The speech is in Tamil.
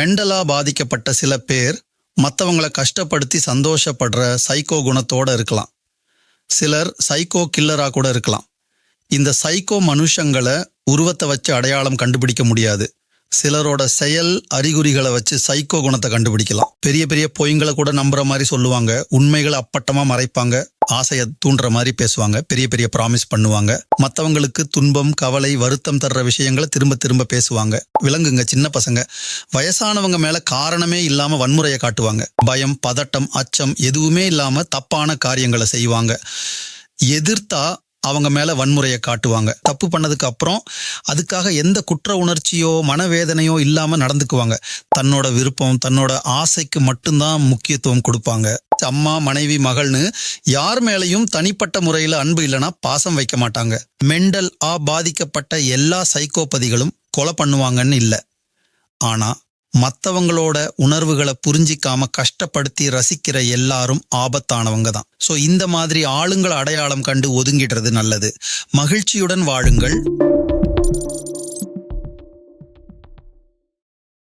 மெண்டலா பாதிக்கப்பட்ட சில பேர் மற்றவங்களை கஷ்டப்படுத்தி சந்தோஷப்படுற சைக்கோ குணத்தோட இருக்கலாம். சிலர் சைக்கோ கில்லராக கூட இருக்கலாம். இந்த சைக்கோ மனுஷங்களை உருவத்தை வச்சு அடையாளம் கண்டுபிடிக்க முடியாது. சிலரோட செயல் அறிகுறிகளை வச்சு சைக்கோ குணத்தை கண்டுபிடிக்கலாம். பெரிய பெரிய பொய்ங்களை கூட நம்புற மாதிரி சொல்லுவாங்க. உண்மைகளை அப்பட்டமா மறைப்பாங்க. ஆசையை தூண்டுற மாதிரி பேசுவாங்க. பெரிய பெரிய ப்ராமிஸ் பண்ணுவாங்க. மற்றவங்களுக்கு துன்பம் கவலை வருத்தம் தர்ற விஷயங்களை திரும்ப திரும்ப பேசுவாங்க. விலங்குங்க சின்ன பசங்க. வயசானவங்க மேல காரணமே இல்லாம வன்முறையை காட்டுவாங்க. பயம் பதட்டம் அச்சம் எதுவுமே இல்லாம தப்பான காரியங்களை செய்வாங்க. எதிர்த்தா அவங்க மேல வன்முறையை காட்டுவாங்க. தப்பு பண்ணதுக்கு அப்புறம் அதுக்காக எந்த குற்ற உணர்ச்சியோ மனவேதனையோ இல்லாம நடந்துக்குவாங்க. தன்னோட விருப்பம் தன்னோட ஆசைக்கு மட்டும்தான் முக்கியத்துவம் கொடுப்பாங்க. அம்மா மனைவி மகள்னு யார் மேலையும் தனிப்பட்ட முறையில் அன்பு இல்லைன்னா பாசம் வைக்க மாட்டாங்க. மெண்டல் ஆ பாதிக்கப்பட்ட எல்லா சைக்கோபதிகளும் கொலை பண்ணுவாங்கன்னு இல்லை. ஆனா மற்றவங்களோட உணர்வுகளை புரிஞ்சிக்காம கஷ்டப்படுத்தி ரசிக்கிற எல்லாரும் ஆபத்தானவங்க தான் ஸோ இந்த மாதிரி ஆளுங்களை அடையாளம் கண்டு ஒதுங்கிடுறது நல்லது. மகிழ்ச்சியுடன் வாழுங்கள்.